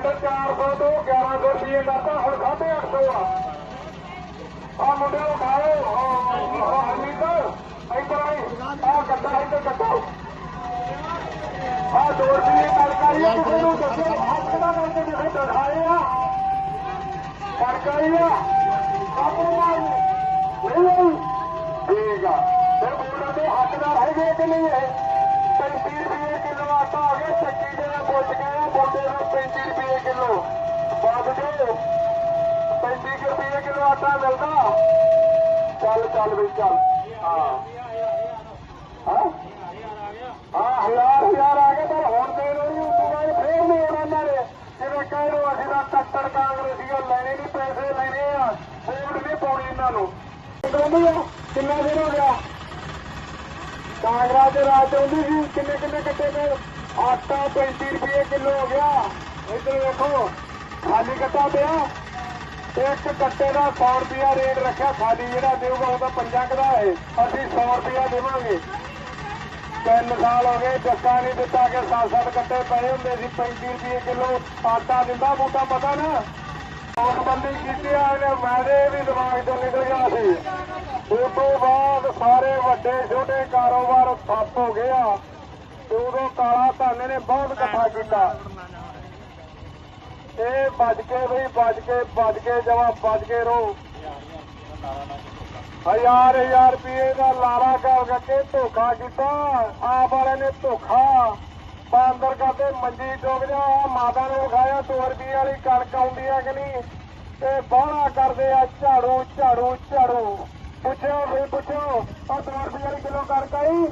Cylinder 400 ਤੋਂ 1100 ਰੁਪਏ ਕਰਤਾ ਹੁਣ 850 ਆ। ਆ ਮੁੰਡੇ ਉਠਾਓ। ਆ ਹਮੀਦ ਇੱਧਰ ਆਈ। ਆ ਕੱਟਾ ਇੱਧਰ ਕੱਟੋ ਆ ਦੋ ਰੁਪਏ ਕਰਕਾਰੀ ਕਿਸੇ ਨੂੰ ਦੱਸੋ। ਹੱਥ ਦਾ ਕਰਕੇ ਕਿਸੇ ਦਿਖਾਏ ਆ? ਕਰਕਾਰੀ ਆ। ਆਪਣੇ ਨਾਲ ਨਹੀਂ ਠੀਕ ਆ। ਫਿਰ ਬੋਲਣ ਦੇ ਹੱਕਦਾਰ ਹੈਗੇ ਕਿ ਨਹੀਂ ਹੈ 35 ਰੁਪਏ ਕਿਲੋ ਆਟਾ ਆ ਗਿਆ, ਚੱਕੀ ਦੇ ਨਾਲ ਪੁੱਛ ਬਾਦ ਦੇ। 35 ਰੁਪਏ ਕਿਲੋ ਆਟਾ ਮਿਲਦਾ। ਚੱਲ ਚੱਲ ਵੀ, ਚੱਲ। ਹਾਂ। ਹਾਂ? ਹਾਂ, ਹਜ਼ਾਰ ਹਜ਼ਾਰ ਆ ਗਏ, ਪਰ ਹੁਣ ਦੇ ਰੋਈ ਉਤੋਂ ਫੇਰ ਨਹੀਂ ਆਉਣਾ ਇਹਨਾਂ ਨੇ। ਜਿਵੇਂ ਕਹਿ ਲੋ ਅਸੀਂ ਤਾਂ ਕੱਟੜ ਕਾਂਗਰਸੀਆਂ ਲੈਣੇ ਨਹੀਂ, ਪੈਸੇ ਲੈਣੇ ਆ। ਵੋਟ ਨਹੀਂ ਪਾਉਣੀ ਇਹਨਾਂ ਨੂੰ। ਕਹਿੰਦੀ ਆ ਕਿੰਨਾ ਦਿਨ ਹੋ ਗਿਆ? ਕਾਂਗਰਸ ਦੇ ਰਾਜ ਆਉਂਦੀ ਸੀ ਕਿੰਨੇ ਕਿੰਨੇ ਕੱਟੇ ਨੇ ਆਟਾ 35 ਰੁਪਏ ਕਿਲੋ ਹੋ ਗਿਆ। ਇੱਧਰ ਵੇਖੋ। ਖਾਲੀ ਕੱਟਾ ਪਿਆ। ਇੱਕ ਕੱਟੇ ਦਾ 100 ਰੁਪਿਆ ਰੇਟ ਰੱਖਿਆ। ਖਾਲੀ ਜਿਹੜਾ ਦੇਊਗਾ ਉਹਦਾ ਪੰਜਾਂ ਕੁ ਦਾ ਹੈ ਅਸੀਂ 100 ਰੁਪਿਆ ਦੇਵਾਂਗੇ। ਤਿੰਨ ਸਾਲ ਹੋ ਗਏ ਜੱਕਾ ਨਹੀਂ ਦਿੱਤਾ ਕਿ ਸੱਤ ਸੱਤ ਕੱਟੇ ਪਏ ਹੁੰਦੇ ਸੀ 35 ਰੁਪਏ ਕਿਲੋ ਆਟਾ ਦਿੰਦਾ ਬੂਟਾ ਪਤਾ ਨਾ। ਨੋਟਬੰਦੀ ਕੀਤੀ ਆ ਇਹਨੇ ਮੈਦੇ ਵੀ ਦਿਮਾਗ ਚੋਂ ਨਿਕਲ ਗਿਆ ਸੀ। ਉਸ ਤੋਂ ਬਾਅਦ ਸਾਰੇ ਵੱਡੇ ਛੋਟੇ ਕਾਰੋਬਾਰ ਠੱਪ ਹੋ ਗਏ ਆ। ਤੇ ਉਦੋਂ ਕਾਲਾ ਧਨ ਨੇ ਬਹੁਤ ਇਕੱਠਾ ਕੀਤਾ। ਇਹ ਭੱਜ ਕੇ ਬਈ, ਭੱਜ ਕੇ ਭੱਜ ਕੇ ਜਵਾ ਭੱਜ ਕੇ ਰੋ। ਹਜ਼ਾਰ ਹਜ਼ਾਰ ਰੁਪਏ ਦਾ ਲਾਰਾ ਕਰ ਕਰਕੇ ਧੋਖਾ ਕੀਤਾ। ਆਪ ਵਾਲੇ ਨੇ ਧੋਖਾ। ਬਾਂਦਰ ਕਰਦੇ ਮੰਜੀ ਡੁੱਬ ਜਾ ਮਾਤਾ ਨੂੰ ਵਿਖਾਇਆ 2 ਰੁਪਏ ਵਾਲੀ ਕਣਕ ਆਉਂਦੀ ਹੈ ਕਿ ਨਹੀਂ? ਤੇ ਬਾਹਲਾ ਕਰਦੇ ਆ ਝਾੜੂ ਝਾੜੂ ਝਾੜੂ। ਪੁੱਛੋ ਵੀ ਪੁੱਛੋ ਆ 2 ਰੁਪਏ ਵਾਲੀ ਕਿਲੋ ਕਣਕ ਆਈ?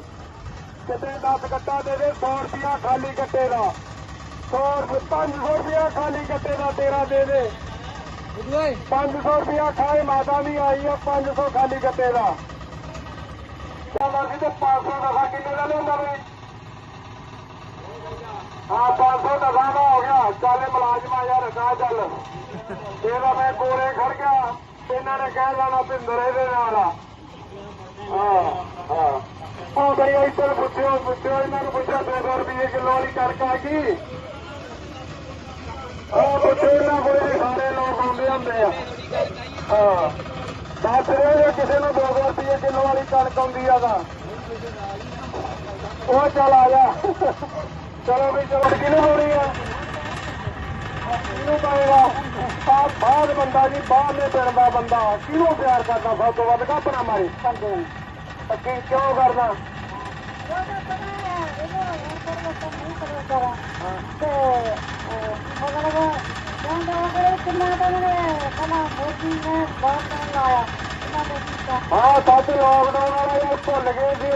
ਕਿਤੇ 10 ਗੱਟਾ ਦੇ ਦੇ 100 ਰੁਪਿਆ ਖਾਲੀ ਗੱਟੇ ਦਾ। 500 ਰੁਪਿਆ ਖਾਲੀ ਗੱਟੇ ਦਾ ਤੇਰਾ ਦੇ ਦੇ। 500 ਰੁਪਿਆ ਖਾਏ, ਮਾਤਾ ਦੀ ਆਈ ਆ 500 ਖਾਲੀ ਗੱਟੇ ਦਾ। ਚੱਲ ਅਸੀਂ ਤੇ 500 ਦਫਾ ਕਿੰਨੇ ਦਾ ਲੈਂਦਾ ਵੀ ਹਾਂ 500 ਦਫਾ ਦਾ ਹੋ ਗਿਆ। ਚੱਲ ਮੁਲਾਜ਼ਮਾ ਯਾਰ ਨਾ ਚੱਲ। ਇਹਦਾ ਮੈਂ ਕੋਲੇ ਖੜ ਗਿਆ। ਇਹਨਾਂ ਨੇ ਕਹਿ ਲੈਣਾ ਭਿੰਦਰ ਇਹਦੇ ਨਾਲ ਆ। ਹਾਂ ਹਾਂ। ਉਹ ਬਈ ਇੱਧਰ ਪੁੱਛਿਓ ਪੁੱਛਿਓ, ਇਹਨਾਂ ਨੂੰ ਪੁੱਛਿਆ 200 ਰੁਪਏ ਕਿਲੋ ਵਾਲੀ ਕਣਕ ਆ ਗਈ ਉਹ ਪੁੱਛੋ ਇਹਨਾਂ ਕੋਲੇ ਸਾਰੇ ਲੋਕ ਆਉਂਦੇ ਹੁੰਦੇ ਆ। ਹਾਂ। ਦੱਸ ਰਹੇ ਜੇ ਕਿਸੇ ਨੂੰ 200 ਰੁਪਏ ਕਿਲੋ ਵਾਲੀ ਕਣਕ ਆਉਂਦੀ ਆ ਤਾਂ। ਉਹ ਚੱਲ ਆ ਜਾ। ਚਲੋ ਵੀ ਚਲੋ ਕਿਹਨੂੰ ਹੋਣੀ ਆ? ਕਿਹਨੂੰ ਪਾਏਗਾ ਆ? ਬਾਹਰ ਬੰਦਾ ਜੀ ਬਾਹਰ ਨੇ ਪਿੰਡ ਦਾ ਬੰਦਾ। ਕਿਹਨੂੰ ਪਿਆਰ ਕਰਦਾ? ਸਭ ਤੋਂ ਵੱਧ ਕਾਪਣਾ ਮਾਰੇ। ਅੱਗੇ ਕਿਉਂ ਕਰਦਾ? ਹਾਂ ਸੱਚ ਲੋਕਡਾਊਨ ਵਾਲਾ ਇਹ ਭੁੱਲ ਗਏ ਸੀ